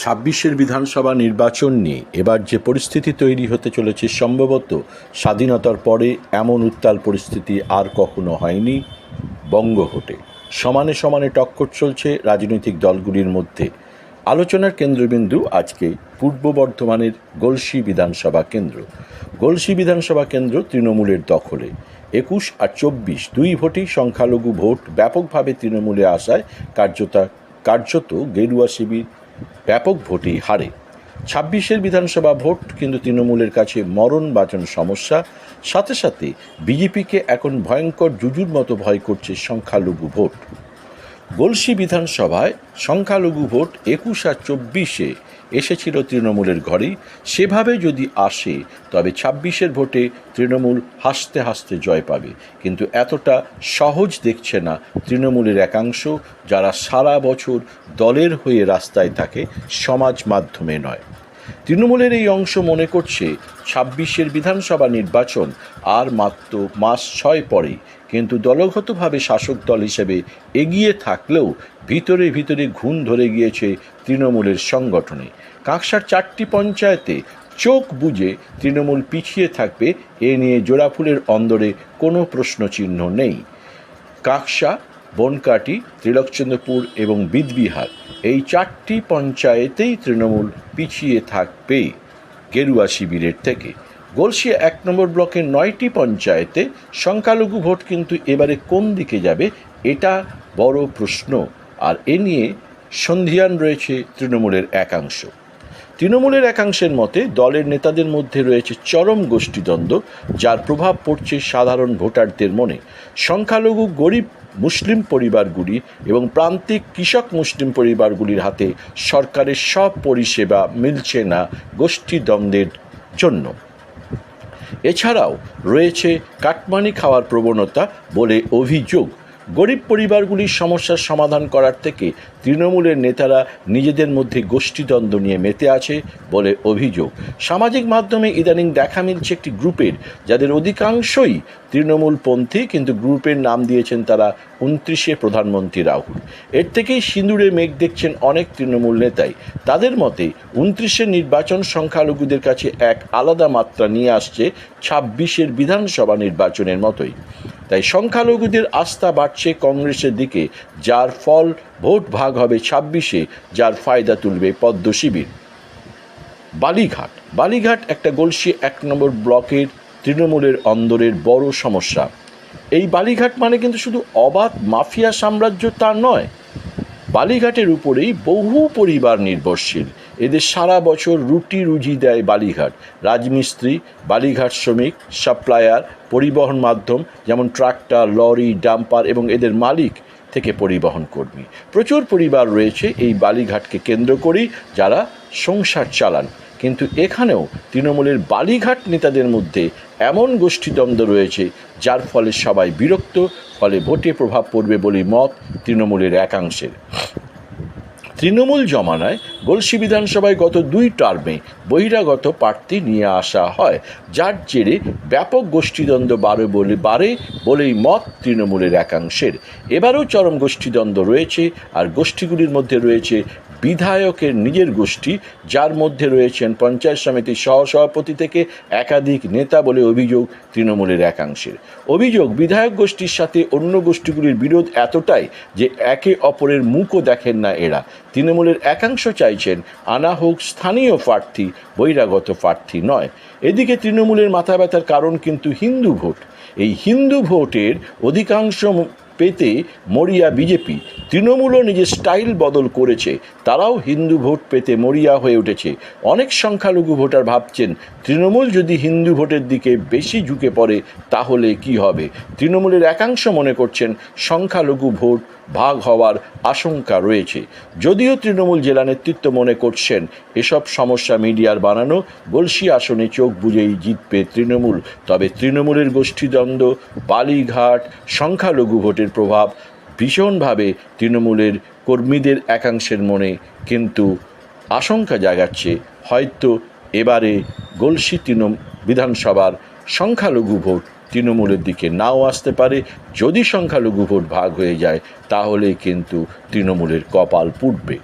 ছাব্বিশের বিধানসভা নির্বাচন নিয়ে এবার যে পরিস্থিতি তৈরি হতে চলেছে সম্ভবত স্বাধীনতার পরে এমন উত্তাল পরিস্থিতি আর কখনো হয়নি বঙ্গভোটে। সমানে সমানে টক্কর চলছে রাজনৈতিক দলগুলির মধ্যে। আলোচনার কেন্দ্রবিন্দু আজকে পূর্ব বর্ধমানের গলসি বিধানসভা কেন্দ্র। গলসি বিধানসভা কেন্দ্র তৃণমূলের দখলে। একুশ আর চব্বিশ দুই ভোটেই সংখ্যালঘু ভোট ব্যাপকভাবে তৃণমূলে আসায় কার্যতা কার্যত গেরুয়া শিবির ব্যাপক ভোটেই হারে। ছাব্বিশের বিধানসভা ভোট কিন্তু তৃণমূলের কাছে মরণ বাচন সমস্যা। সাথে সাথে বিজেপিকে এখন ভয়ঙ্কর জুজুর মতো ভয় করছে সংখ্যালঘু ভোট। গলসি বিধানসভায় সংখ্যালঘু ভোট একুশ আর চব্বিশে এসেছিল তৃণমূলের ঘরেই সেভাবে যদি আসে, তবে ছাব্বিশের ভোটে তৃণমূল হাসতে হাসতে জয় পাবে। কিন্তু এতটা সহজ দেখছে না তৃণমূলের একাংশ, যারা সারা বছর দলের হয়ে রাস্তায় থাকে, সমাজ মাধ্যমে নয়। তৃণমূলের এই অংশ মনে করছে, ছাব্বিশের বিধানসভা নির্বাচন আর মাত্র মাস ছয় পরেই কিন্তু দলগতভাবে শাসক দল হিসেবে এগিয়ে থাকলেও ভিতরে ভিতরে ঘুণ ধরে গিয়েছে তৃণমূলের সংগঠনে। কাঁকসার চারটি পঞ্চায়েতে চোখ বুঝে তৃণমূল পিছিয়ে থাকবে, এ নিয়ে জোড়াফুলের অন্দরে কোনো প্রশ্নচিহ্ন নেই। কাকসা, বনকাটি, ত্রিলোকচন্দ্রপুর এবং বিদবিহার এই চারটি পঞ্চায়েতেই তৃণমূল পিছিয়ে থাকবে গেরুয়া শিবিরের থেকে। গলসিয়া এক নম্বর ব্লকের নয়টি পঞ্চায়েতে সংখ্যালঘু ভোট কিন্তু এবারে কোন দিকে যাবে, এটা বড় প্রশ্ন। আর এ নিয়ে সন্ধিয়ান রয়েছে তৃণমূলের একাংশ। তৃণমূলের একাংশের মতে দলের নেতাদের মধ্যে রয়েছে চরম গোষ্ঠীদ্বন্দ্ব, যার প্রভাব পড়ছে সাধারণ ভোটারদের মনে। সংখ্যালঘু, গরিব, মুসলিম পরিবারগুলি এবং প্রান্তিক কৃষক মুসলিম পরিবারগুলির হাতে সরকারের সব পরিষেবা মিলছে না গোষ্ঠীদ্বন্দ্বের জন্য। এছাড়াও রয়েছে কাটমানি খাওয়ার প্রবণতা বলে অভিযোগ গরিব পরিবারগুলির সমস্যার সমাধান করার থেকে তৃণমূলের নেতারা নিজেদের মধ্যে গোষ্ঠীদ্বন্দ্ব নিয়ে মেতে আছে বলে অভিযোগ। সামাজিক মাধ্যমে ইদানিং দেখা মিলছে একটি গ্রুপের, যাদের অধিকাংশই তৃণমূলপন্থী, কিন্তু গ্রুপের নাম দিয়েছেন তারা উনত্রিশে প্রধানমন্ত্রী রাহুল। এর থেকেই সিঁদুরে মেঘ দেখছেন অনেক তৃণমূল নেতাই। তাদের মতে উনত্রিশের নির্বাচন সংখ্যালঘুদের কাছে এক আলাদা মাত্রা নিয়ে আসছে ছাব্বিশের বিধানসভা নির্বাচনের মতোই। তাই সংখ্যালঘুদের আস্থা বাড়ছে কংগ্রেসের দিকে, যার ফল ভোট ভাগ হবে ছাব্বিশে, যার ফায়দা তুলবে পদ্ম শিবির। বালিঘাট। বালিঘাট একটা গলসি এক নম্বর ব্লকের তৃণমূলের অন্দরের বড় সমস্যা। এই বালিঘাট মানে কিন্তু শুধু অবাধ মাফিয়া সাম্রাজ্য তা নয় বালিঘাটের উপরেই বহু পরিবার নির্ভরশীল। এদের সারা বছর রুটি রুজি দেয় বালিঘাট। রাজমিস্ত্রি, বালিঘাট শ্রমিক, সাপ্লায়ার, পরিবহন মাধ্যম, যেমন ট্রাক্টর, লরি, ডাম্পার এবং এদের মালিক থেকে পরিবহন কর্মী। প্রচুর পরিবার রয়েছে এই বালিঘাটকে কেন্দ্র করেই যারা সংসার চালান। কিন্তু এখানেও তৃণমূলের বালিঘাট নেতাদের মধ্যে এমন গোষ্ঠীদ্বন্দ্ব রয়েছে, যার ফলে সবাই বিরক্ত, ফলে ভোটে প্রভাব পড়বে বলে মত তৃণমূলের একাংশের। তৃণমূল জমানায় গলসি বিধানসভায় গত দুই টার্মে বহিরাগত প্রার্থী নিয়ে আসা হয়। যার জেরে ব্যাপক গোষ্ঠীদ্বন্দ্ব বাড়ে বলে, বাড়ে বলেই মত তৃণমূলের একাংশের। এবারও চরম গোষ্ঠীদ্বন্দ্ব রয়েছে আর গোষ্ঠীগুলির মধ্যে রয়েছে বিধায়কের নিজের গোষ্ঠী, যার মধ্যে রয়েছেন পঞ্চায়েত সমিতির সহসভাপতি থেকে একাধিক নেতা বলে অভিযোগ তৃণমূলের একাংশের। অভিযোগ, বিধায়ক গোষ্ঠীর সাথে অন্য গোষ্ঠীগুলির বিরোধ এতটাই যে একে অপরের মুখও দেখেন না এরা। তৃণমূলের একাংশ চাইছেন আনা হোক স্থানীয় প্রার্থী, বহিরাগত প্রার্থী নয়। এদিকে তৃণমূলের মাথা ব্যথার কারণ কিন্তু হিন্দু ভোট। এই হিন্দু ভোটের অধিকাংশ পেতে মরিয়া বিজেপি তৃণমূলও নিজের স্টাইল বদল করেছে। তারাও হিন্দু ভোট পেতে মরিয়া হয়ে উঠেছে। অনেক সংখ্যালঘু ভোটার ভাবছেন, তৃণমূল যদি হিন্দু ভোটের দিকে বেশি ঝুঁকে পড়ে, তাহলে কি হবে? তৃণমূলের একাংশ মনে করছেন, সংখ্যালঘু ভোট ভাগ হওয়ার আশঙ্কা রয়েছে। যদিও তৃণমূল জেলা নেতৃত্ব মনে করছেন, এসব সমস্যা মিডিয়ার বানানো গলসি আসনে চোখ বুঝেই জিতবে তৃণমূল। তবে তৃণমূলের গোষ্ঠীদ্বন্দ্ব, বালিঘাট, সংখ্যালঘু ভোটের প্রভাব ভীষণভাবে তৃণমূলের কর্মীদের একাংশের মনে কিন্তু আশঙ্কা জাগাচ্ছে। হয়তো এবারে গলসি তৃণ বিধানসভার সংখ্যালঘু ভোট তৃণমূলের দিকে নাও আসতে পারে। যদি সংখ্যালঘু ভোট ভাগ হয়ে যায়, তাহলে কিন্তু তৃণমূলের কপাল পুড়বে